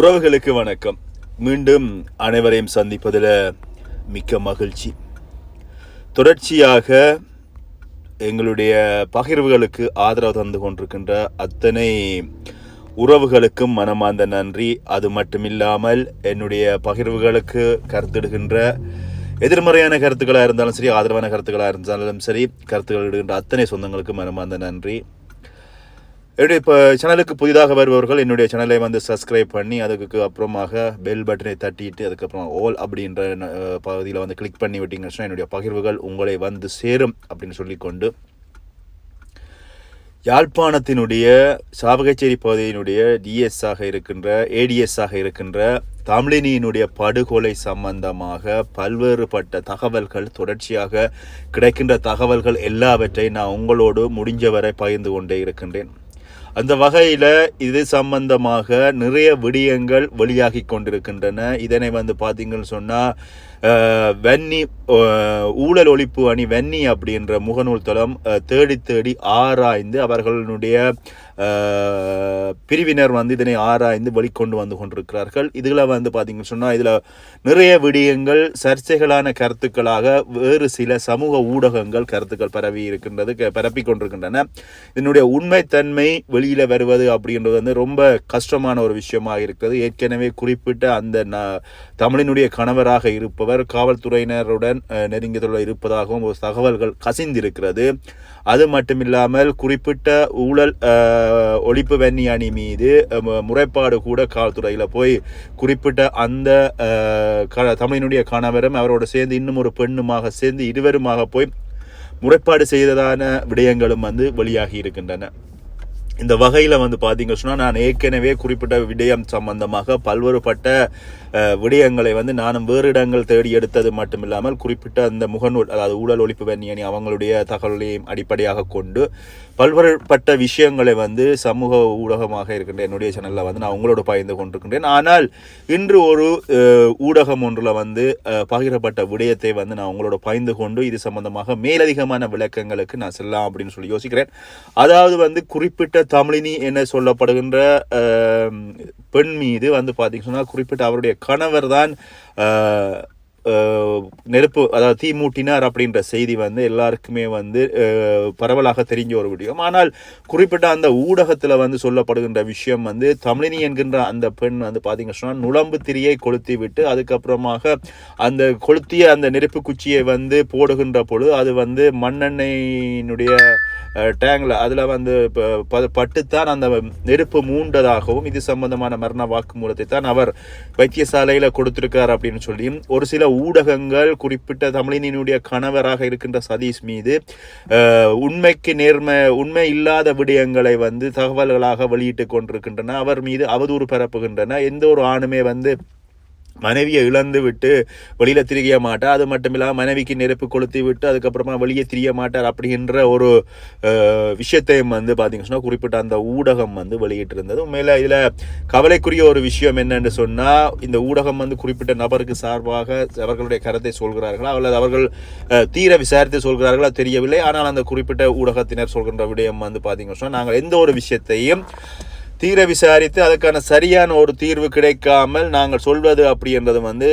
உறவுகளுக்கு வணக்கம். மீண்டும் அனைவரையும் சந்திப்பதில் மிக்க மகிழ்ச்சி. தொடர்ச்சியாக எங்களுடைய பகிர்வுகளுக்கு ஆதரவு தந்து கொண்டிருக்கின்ற அத்தனை உறவுகளுக்கும் மனமார்ந்த நன்றி. அது மட்டுமில்லாமல் என்னுடைய பகிர்வுகளுக்கு கருத்திடுகின்ற எதிர்மறையான கருத்துக்களாக இருந்தாலும் சரி ஆதரவான கருத்துக்களாக இருந்தாலும் சரி கருத்துக்கள் இடுகின்ற அத்தனை சொந்தங்களுக்கு மனமார்ந்த நன்றி. என்னுடைய இப்போ சேனலுக்கு புதிதாக வருபவர்கள் என்னுடைய சேனலை வந்து சப்ஸ்கிரைப் பண்ணி அதுக்கு அப்புறமாக பெல் பட்டனை தட்டிட்டு அதுக்கப்புறம் ஓல் அப்படின்ற பகுதியில் வந்து கிளிக் பண்ணி விட்டீங்கன்னா என்னுடைய பகிர்வுகள் உங்களை வந்து சேரும் அப்படின்னு சொல்லிக்கொண்டு யாழ்ப்பாணத்தினுடைய சாவகச்சேரி பகுதியினுடைய டிஎஸ் ஆக இருக்கின்ற ஏடிஎஸ் ஆக இருக்கின்ற தமிழினியினுடைய படுகொலை சம்பந்தமாக பல்வேறுபட்ட தகவல்கள் தொடர்ச்சியாக கிடைக்கின்ற தகவல்கள் எல்லாவற்றையும் நான் உங்களோடு முடிஞ்சவரை பகிர்ந்து கொண்டே இருக்கின்றேன். அந்த வகையில் இது சம்பந்தமாக நிறைய விடயங்கள் வெளியாகி கொண்டிருக்கின்றன. இதனை வந்து பார்த்தீங்கன்னு சொன்னால் வென்னி ஊழல் ஒழிப்பு அணி வென்னி அப்படின்ற முகநூல் தளம் தேடி தேடி ஆராய்ந்து அவர்களுடைய பிரிவினர் வந்து இதனை ஆராய்ந்து வெளிக்கொண்டு வந்து கொண்டிருக்கிறார்கள். இதில் வந்து பார்த்தீங்கன்னு சொன்னால் இதில் நிறைய விடயங்கள் சர்ச்சைகளான கருத்துக்களாக வேறு சில சமூக ஊடகங்கள் கருத்துக்கள் பரவி இருக்கின்றது க- பரப்பி கொண்டிருக்கின்றன. இதனுடைய உண்மைத்தன்மை வெளியில் வருவது அப்படின்றது வந்து ரொம்ப கஷ்டமான ஒரு விஷயமாக இருக்கிறது ஏற்கனவே குறிப்பிட்ட அந்த ந- தமிழினுடைய கணவராக இருப்பவர் காவல்துறையினருடன் நெருங்கிய தொடர்பில் இருப்பதாகவும் ஒரு தகவல்கள் கசிந்திருக்கிறது. அது மட்டுமில்லாமல் குறிப்பிட்ட ஊழல் ஒழிப்பு வன்னி அணி மீது முறைப்பாடு கூட காவல்துறையில் போய் குறிப்பிட்ட அந்த க- தமிழினுடைய கணவரும் அவரோட சேர்ந்து இன்னும் ஒரு பெண்ணுமாக சேர்ந்து இருவருமாக போய் முறைப்பாடு செய்ததான விடயங்களும் வந்து வெளியாகி இருக்கின்றன. இந்த வகையில் வந்து பார்த்தீங்க சொன்னால் நான் ஏற்கனவே குறிப்பிட்ட விடயம் சம்பந்தமாக பல்வேறுபட்ட விடயங்களை வந்து நானும் வேறு இடங்கள் தேடி எடுத்தது மட்டுமில்லாமல் குறிப்பிட்ட அந்த முகநூல் அதாவது ஊழல் ஒழிப்பு வன்னியணி அவங்களுடைய தகவலையும் அடிப்படையாக கொண்டு பல்வேறுபட்ட விஷயங்களை வந்து சமூக ஊடகமாக இருக்கின்ற என்னுடைய சேனலில் வந்து நான் உங்களோட பகிர்ந்து கொண்டிருக்கின்றேன். ஆனால் இன்று ஒரு ஊடகம் ஒன்றில் வந்து பகிரப்பட்ட விடயத்தை வந்து நான் உங்களோட பகிர்ந்து கொண்டு இது சம்பந்தமாக மேலதிகமான விளக்கங்களுக்கு நான் செல்லலாம் அப்படின்னு சொல்லி யோசிக்கிறேன். அதாவது வந்து குறிப்பிட்ட தமிழினி என சொல்லப்படுகின்ற பெண் மீது வந்து பார்த்தீங்கன்னு சொன்னால் குறிப்பிட்ட அவருடைய கணவர் தான் நெருப்பு அதாவது தீ மூட்டினார் அப்படின்ற செய்தி வந்து எல்லாருக்குமே வந்து பரவலாக தெரிஞ்ச ஒரு விடயம். ஆனால் குறிப்பிட்ட அந்த ஊடகத்தில் வந்து சொல்லப்படுகின்ற விஷயம் வந்து தமிழினி என்கின்ற அந்த பெண் வந்து பார்த்தீங்க சொன்னால் நுழம்பு திரியை கொளுத்தி விட்டு அதுக்கப்புறமாக அந்த கொளுத்திய அந்த நெருப்பு குச்சியை வந்து போடுகின்ற பொழுது அது வந்து மண்ணெண்ணெயினுடைய டேங்கில் அதில் வந்து ப- ப- பட்டுத்தான் அந்த நெருப்பு மூண்டதாகவும் இது சம்பந்தமான மரண வாக்குமூலத்தை தான் அவர் வைத்தியசாலையில் கொடுத்துருக்கார் அப்படின்னு சொல்லியும் ஒரு சில ஊடகங்கள் குறிப்பிட்ட தமிழினுடைய கணவராக இருக்கின்ற சதீஷ் மீது உண்மைக்கு நேர்மை உண்மை இல்லாத விடயங்களை வந்து தகவல்களாக வெளியிட்டு கொண்டிருக்கின்றன. அவர் மீது அவதூறு பரப்புகின்றன. எந்த ஒரு ஆணுமே வந்து மனைவியை இழந்து விட்டு வெளியில் திரிய மாட்டார் அது மட்டும் இல்லாமல் மனைவிக்கு நெருப்பு கொளுத்தி விட்டு அதுக்கப்புறமா வெளியே திரிய மாட்டார் அப்படின்ற ஒரு விஷயத்தையும் வந்து பார்த்தீங்க சொன்னால் குறிப்பிட்ட அந்த ஊடகம் வந்து வெளியிட்டிருந்தது. உண்மையில் இதில் கவலைக்குரிய ஒரு விஷயம் என்னன்னு சொன்னால் இந்த ஊடகம் வந்து குறிப்பிட்ட நபருக்கு சார்பாக அவர்களுடைய கருத்தை சொல்கிறார்களா? அல்லது அவர்கள் தீர விசாரித்து சொல்கிறார்களா தெரியவில்லை. ஆனால் அந்த குறிப்பிட்ட ஊடகத்தினர் சொல்கின்ற விடயம் வந்து பார்த்தீங்க சொன்னா நாங்கள் எந்த ஒரு விஷயத்தையும் தீர விசாரித்து அதுக்கான சரியான ஒரு தீர்வு கிடைக்காமல் நாங்கள் சொல்வது அப்படின்றது வந்து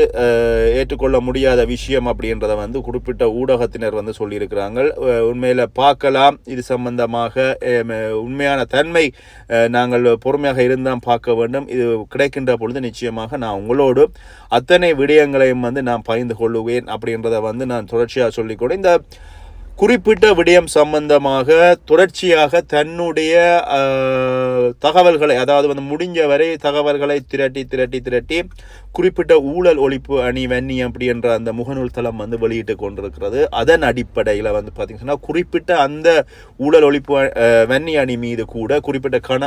ஏற்றுக்கொள்ள முடியாத விஷயம் அப்படின்றத வந்து குறிப்பிட்ட ஊடகத்தினர் வந்து சொல்லியிருக்கிறாங்க. உண்மையில் பார்க்கலாம். இது சம்பந்தமாக உண்மையான தன்மை நாங்கள் பொறுமையாக இருந்தால் பார்க்க வேண்டும். இது கிடைக்கின்ற பொழுது நிச்சயமாக நான் உங்களோடு அத்தனை விடயங்களையும் வந்து நான் பகிர்ந்து கொள்ளுவேன் அப்படின்றத வந்து நான் தொடர்ச்சியாக சொல்லிக்கூட இந்த குறிப்பிட்ட விடயம் சம்பந்தமாக தொடர்ச்சியாக தன்னுடைய தகவல்களை அதாவது வந்து முடிஞ்ச வரை தகவல்களை திரட்டி திரட்டி திரட்டி குறிப்பிட்ட ஊழல் ஒழிப்பு அணி வன்னி அப்படி என்ற அந்த முகநூல் தளம் வந்து வெளியிட்டு கொண்டிருக்கிறது. அதன் அடிப்படையில் வந்து பார்த்தீங்கன்னா குறிப்பிட்ட அந்த ஊழல் ஒழிப்பு வன்னி அணி மீது கூட குறிப்பிட்ட கண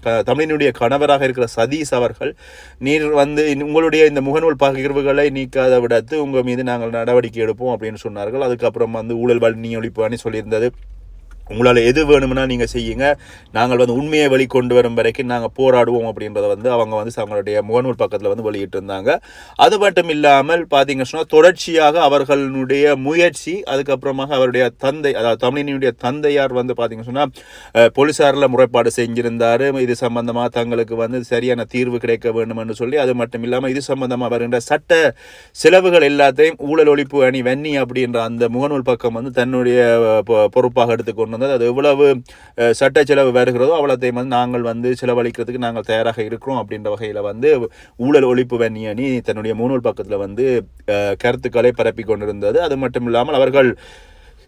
க- தமிழினுடைய கணவராக இருக்கிற சதீஷ் அவர்கள் நீர் வந்து உங்களுடைய இந்த முகநூல் பகிர்வுகளை நீக்காத விடத்து உங்கள் மீது நாங்கள் நடவடிக்கை எடுப்போம் அப்படின்னு சொன்னார்கள். அதுக்கப்புறம் வந்து ஊழல் வன்னி ஒழிப்பு அணி சொல்லியிருந்தது. உங்களால் எது வேணும்னா நீங்கள் செய்யுங்க. நாங்கள் வந்து உண்மையை வெளிக்கொண்டு வரும் வரைக்கும் நாங்கள் போராடுவோம் அப்படின்றத வந்து அவங்க வந்து அவங்களுடைய முகநூல் பக்கத்தில் வந்து வெளியிட்டு இருந்தாங்க அது மட்டும் இல்லாமல் பார்த்தீங்க சொன்னால் தொடர்ச்சியாக அவர்களுடைய முயற்சி அதுக்கப்புறமாக அவருடைய தந்தை அதாவது தமிழினுடைய தந்தையார் வந்து பார்த்தீங்க சொன்னால் போலீஸாரில் முறைப்பாடு செஞ்சிருந்தார். இது சம்பந்தமாக தங்களுக்கு வந்து சரியான தீர்வு கிடைக்க வேண்டும் என்று சொல்லி அது மட்டும் இல்லாமல் இது சம்பந்தமாக வருகின்ற சட்ட செலவுகள் எல்லாத்தையும் ஊழல் ஒழிப்பு அணி வன்னி அப்படின்ற அந்த முகநூல் பக்கம் வந்து தன்னுடைய பொ- பொறுப்பாக எடுத்துக்கொண்டு வந்து அது எவ்வளவு சட்ட செலவு வருகிறதோ அவ்வளோத்தையும் வந்து நாங்கள் வந்து செலவழிக்கிறதுக்கு நாங்கள் தயாராக இருக்கிறோம் அப்படின்ற வகையில் வந்து ஊழல் ஒழிப்பு வன்னியணி தன்னுடைய முகநூல் பக்கத்தில் வந்து கருத்துக்களை பரப்பி கொண்டிருந்தது. அது மட்டும் இல்லாமல் அவர்கள்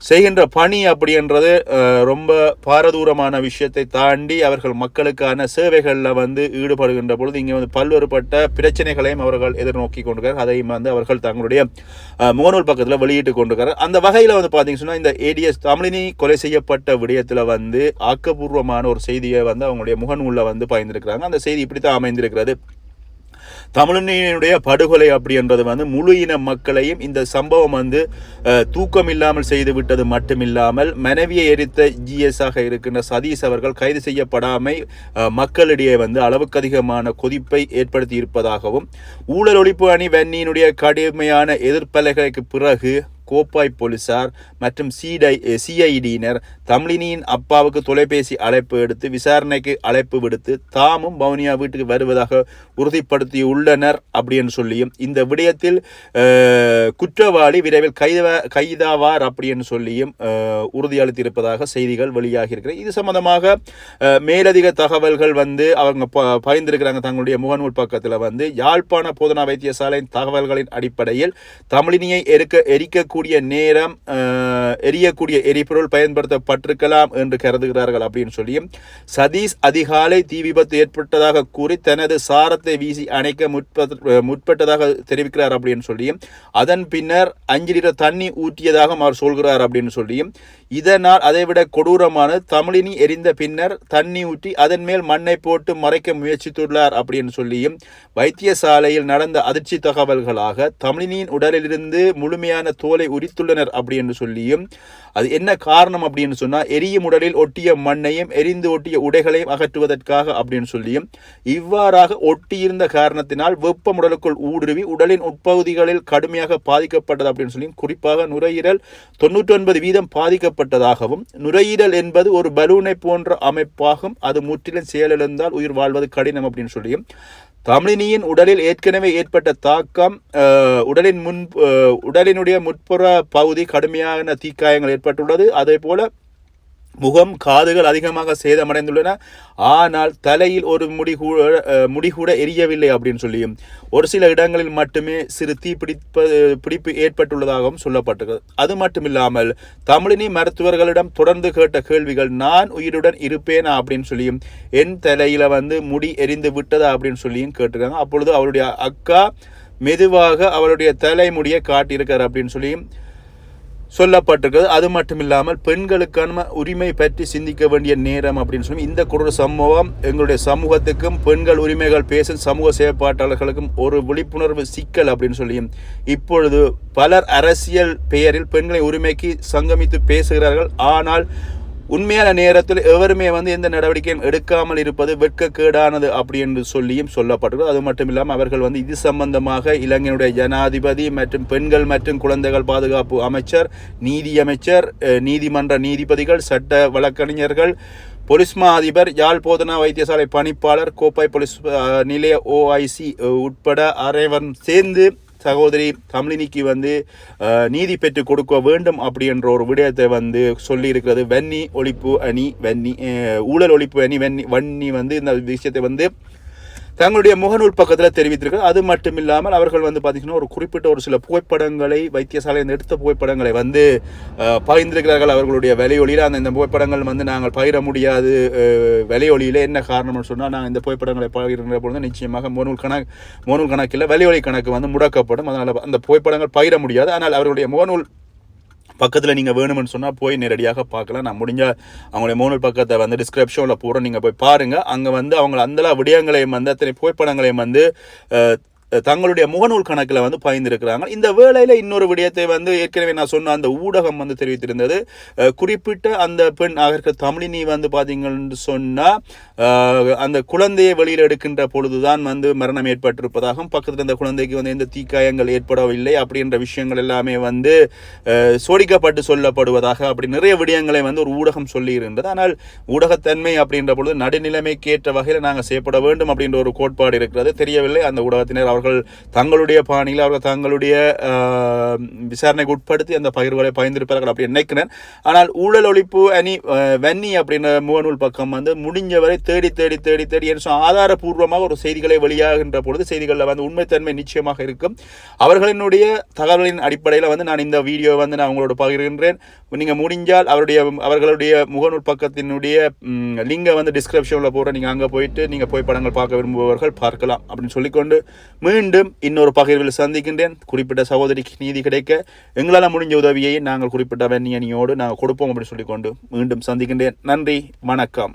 செய்கின்ற பணி அப்படின்றது ரொம்ப பாரதூரமான விஷயத்தை தாண்டி அவர்கள் மக்களுக்கான சேவைகளில் வந்து ஈடுபடுகின்ற பொழுது இங்கே வந்து பல்வேறுபட்ட பிரச்சனைகளையும் அவர்கள் எதிர்நோக்கி கொண்டிருக்கிறார். அதையும் வந்து அவர்கள் தங்களுடைய முகநூல் பக்கத்தில் வெளியிட்டு கொண்டிருக்கிறார். அந்த வகையில் வந்து பார்த்தீங்க சொன்னால் இந்த ஏடிஎஸ் தமிழினி கொலை செய்யப்பட்ட விடயத்தில் வந்து ஆக்கப்பூர்வமான ஒரு செய்தியை வந்து அவங்களுடைய முகநூலில் வந்து பயந்துருக்கிறாங்க. அந்த செய்தி இப்படி தான் அமைந்திருக்கிறது. தமிழனினுடைய படுகொலை அப்படி என்பது வந்து முழு இன மக்களையும் இந்த சம்பவம் வந்து தூக்கம் இல்லாமல் செய்து விட்டது மட்டுமில்லாமல் மனைவியை எரித்த ஜிஎஸ்ஆக இருக்கின்ற சதீஷ் அவர்கள் கைது செய்யப்படாமை மக்களிடையே வந்து அளவுக்கு அதிகமான கொதிப்பை ஏற்படுத்தி இருப்பதாகவும் ஊழல் ஒழிப்பு அணி வன்னியினுடைய கடுமையான எதிர்ப்பலைகளுக்கு பிறகு கோப்பாய் போலீசார் மற்றும் சிடை சிஐடியினர் தமிழினியின் அப்பாவுக்கு தொலைபேசி அழைப்பு எடுத்து விசாரணைக்கு அழைப்பு விடுத்து தாமும் பவுனியா வீட்டுக்கு வருவதாக உறுதிப்படுத்தியுள்ளனர் அப்படின்னு சொல்லியும் இந்த விடயத்தில் குற்றவாளி விரைவில் கைதா கைதாவார் அப்படின்னு சொல்லியும் உறுதியளித்திருப்பதாக செய்திகள் வெளியாகி இருக்கிறது இது சம்பந்தமாக மேலதிக தகவல்கள் வந்து அவங்க ப பகிர்ந்திருக்கிறாங்க தங்களுடைய முகநூல் பக்கத்தில் வந்து யாழ்ப்பாண போதனா வைத்தியசாலையின் தகவல்களின் அடிப்படையில் தமிழினியை எரிக்க எரிக்க எரியக்கூடிய நேரம் எரியக்கூடிய எரிபொருள் பயன்படுத்தப்பட்டிருக்கலாம் என்று கருதுகிறார்கள் அப்படின்னு சொல்லியும் சதீஷ் அதிகாலை தீ விபத்து ஏற்பட்டதாக கூறி தனது சாரத்தை வீசி அணைக்க முற்பத் முற்பட்டதாக தெரிவிக்கிறார் அப்படின்னு சொல்லியும் அதன் பின்னர் அஞ்சு லிட்டர் தண்ணி ஊற்றியதாக அவர் சொல்கிறார் அப்படின்னு சொல்லியும் இதனால் அதைவிட கொடூரமான தமிழினி எரிந்த பின்னர் தண்ணி ஊற்றி அதன் மேல் மண்ணை போட்டு மறைக்க முயற்சித்துள்ளார் அப்படின்னு சொல்லியும் வைத்தியசாலையில் நடந்த அதிர்ச்சி தகவல்களாக தமிழினியின் உடலிலிருந்து முழுமையான தோலை உரித்துள்ளனர் அப்படின்னு சொல்லியும் அது என்ன காரணம் அப்படின்னு சொன்னால் எரியும் உடலில் ஒட்டிய மண்ணையும் எரிந்து ஒட்டிய உடைகளையும் அகற்றுவதற்காக அப்படின்னு சொல்லியும் இவ்வாறாக ஒட்டியிருந்த காரணத்தினால் வெப்பம் உடலுக்குள் ஊடுருவி உடலின் உட்பகுதிகளில் கடுமையாக பாதிக்கப்பட்டது அப்படின்னு சொல்லியும் குறிப்பாக நுரையீரல் தொண்ணூற்றி ஒன்பது வீதம் ஏற்பட்டதாகவும் நுரையீரல் என்பது ஒரு பலூனை போன்ற அமைப்பாகும் அது முற்றிலும் செயலிழந்தால் உயிர் வாழ்வது கடினம் அப்படின்னு சொல்லியும் தமிழினியின் உடலில் ஏற்கனவே ஏற்பட்ட தாக்கம் உடலின் முன் உடலினுடைய முற்புற பகுதி கடுமையான தீக்காயங்கள் ஏற்பட்டுள்ளது. அதே போல முகம் காதுகள் அதிகமாக சேதமடைந்துள்ளன. ஆனால் தலையில் ஒரு முடி கூட முடி கூட எரியவில்லை அப்படின்னு சொல்லியும் ஒரு சில இடங்களில் மட்டுமே சிறு தீ பிடிப்ப பிடிப்பு ஏற்பட்டுள்ளதாகவும் சொல்லப்பட்டிருக்கிறது அது மட்டுமில்லாமல் தமிழினி மருத்துவர்களிடம் தொடர்ந்து கேட்ட கேள்விகள் நான் உயிருடன் இருப்பேனா? அப்படின்னு சொல்லியும் என் தலையில் வந்து முடி எரிந்து விட்டதா? அப்படின்னு சொல்லியும் கேட்டிருக்காங்க. அப்பொழுது அவருடைய அக்கா மெதுவாக அவருடைய தலைமுடியை காட்டியிருக்கார் அப்படின்னு சொல்லியும் சொல்லப்பட்டிருக்கிறது. அது மட்டும் இல்லாமல் பெண்களுக்கான உரிமை பற்றி சிந்திக்க வேண்டிய நேரம் அப்படின்னு சொல்லி இந்த கொடூர சம்பவம் எங்களுடைய சமூகத்துக்கும் பெண்கள் உரிமைகள் பேசும் சமூக செயற்பாட்டாளர்களுக்கும் ஒரு விழிப்புணர்வு சிக்கல் அப்படின்னு சொல்லியும் இப்பொழுது பலர் அரசியல் பெயரில் பெண்களின் உரிமைக்கு சங்கமித்து பேசுகிறார்கள். ஆனால் உண்மையான நேரத்தில் எவருமே வந்து எந்த நடவடிக்கையும் எடுக்காமல் இருப்பது வெட்கக்கேடானது அப்படி என்று சொல்லியும் சொல்லப்பட்டது அது மட்டும் இல்லாமல் அவர்கள் வந்து இது சம்பந்தமாக இலங்கையினுடைய ஜனாதிபதி மற்றும் பெண்கள் மற்றும் குழந்தைகள் பாதுகாப்பு அமைச்சர் நீதியமைச்சர் நீதிமன்ற நீதிபதிகள் சட்ட வழக்கறிஞர்கள் பொலிஸ்மா அதிபர் யாழ் போதனா வைத்தியசாலை பணிப்பாளர் கோப்பாய் போலீஸ் நிலைய ஓஐசி உட்பட அனைவரும் சேர்ந்து சகோதரி தமிழினிக்கு வந்து நீதி பெற்று கொடுக்க வேண்டும் அப்படி என்ற ஒரு விடயத்தை வந்து சொல்லியிருக்கிறது. வன்னி ஒழிப்பு அணி வன்னி ஊழல் ஒழிப்பு அணி வன்னி வன்னி வந்து இந்த விஷயத்தை வந்து தங்களுடைய முகநூல் பக்கத்தில் தெரிவித்திருக்கிறது அது மட்டும் இல்லாமல் அவர்கள் வந்து பார்த்தீங்கன்னா ஒரு குறிப்பிட்ட ஒரு சில புகைப்படங்களை வைத்தியசாலையில் எடுத்த புகைப்படங்களை வந்து பகிர்ந்திருக்கிறார்கள் அவர்களுடைய விலையொலியில் அந்த இந்த புகைப்படங்கள் வந்து நாங்கள் பகிர முடியாது விலையொலியில் என்ன காரணம்னு சொன்னால் நாங்கள் இந்த புகைப்படங்களை பகிர்கிற பொழுது நிச்சயமாக முகநூல் கணக்கு முகநூல் கணக்கில் விலையொலி கணக்கு வந்து முடக்கப்படும். அதனால் அந்த புகைப்படங்கள் பகிர முடியாது. ஆனால் அவர்களுடைய முகநூல் பக்கத்தில் நீங்கள் வேணும்னு சொன்னால் போய் நேரடியாக பார்க்கலாம். நான் முடிஞ்சால் அவங்களுடைய மூணு பக்கத்தை வந்து டிஸ்கிரிப்ஷனில் போகிறோம் நீங்கள் போய் பாருங்கள் அங்கே வந்து அவங்களை அந்த விடயங்களையும் வந்து அத்தனை புகைப்படங்களையும் வந்து தங்களுடைய முகநூல் கணக்கில் வந்து பயந்திருக்கிறாங்க. இந்த வேளையில் இன்னொரு விடயத்தை வந்து ஏற்கனவே நான் சொன்ன அந்த ஊடகம் வந்து தெரிவித்திருந்தது. குறிப்பிட்ட அந்த பெண் அதற்கு தமிழினி வந்து பார்த்தீங்கன்னு சொன்னால் அந்த குழந்தையை வெளியில் எடுக்கின்ற பொழுதுதான் வந்து மரணம் ஏற்பட்டிருப்பதாகவும் பக்கத்தில் இந்த குழந்தைக்கு வந்து எந்த தீக்காயங்கள் ஏற்படவில்லை அப்படின்ற விஷயங்கள் எல்லாமே வந்து சோடிக்கப்பட்டு சொல்லப்படுவதாக அப்படி நிறைய விடயங்களை வந்து ஒரு ஊடகம் சொல்லியிருந்தது. ஆனால் ஊடகத்தன்மை அப்படின்ற பொழுது நடுநிலைமைக்கு ஏற்ற வகையில் நாங்கள் செய்யப்பட வேண்டும் அப்படின்ற ஒரு கோட்பாடு இருக்கிறது. தெரியவில்லை. அந்த ஊடகத்தினர் அவர்கள் தங்களுடைய பாணியில் அவர்கள் தங்களுடைய விசாரணைக்கு உட்படுத்தி அந்த பகிர்வுகளை பயந்திருப்பார்கள் அப்படி நினைக்கிறேன். ஆனால் ஊழல் ஒழிப்பு அணி வன்னி அப்படின்ற முகநூல் பக்கம் வந்து முடிஞ்சவரை தேடி தேடி தேடி தேடி என்று ஆதாரபூர்வமாக ஒரு செய்திகளை வெளியாகின்ற பொழுது செய்திகளில் வந்து உண்மைத்தன்மை நிச்சயமாக இருக்கும். அவர்களினுடைய தகவலின் அடிப்படையில் வந்து நான் இந்த வீடியோ வந்து நான் உங்களோட பகிர்கின்றேன். நீங்கள் முடிஞ்சால் அவருடைய அவர்களுடைய முகநூல் பக்கத்தினுடைய லிங்கை வந்து டிஸ்கிரிப்ஷனில் போடுற நீங்கள் அங்கே போயிட்டு நீங்கள் போய் படங்கள் பார்க்க விரும்புபவர்கள் பார்க்கலாம் அப்படின்னு சொல்லிக்கொண்டு மீண்டும் இன்னொரு பகிர்வில் சந்திக்கின்றேன். குறிப்பிட்ட சகோதரிக்கு நீதி கிடைக்க எங்களால் முடிஞ்ச உதவியை நாங்கள் குறிப்பிட்ட வெண்ணியணியோடு நாங்கள் கொடுப்போம் அப்படின்னு சொல்லிக்கொண்டு மீண்டும் சந்திக்கின்றேன். நன்றி வணக்கம்.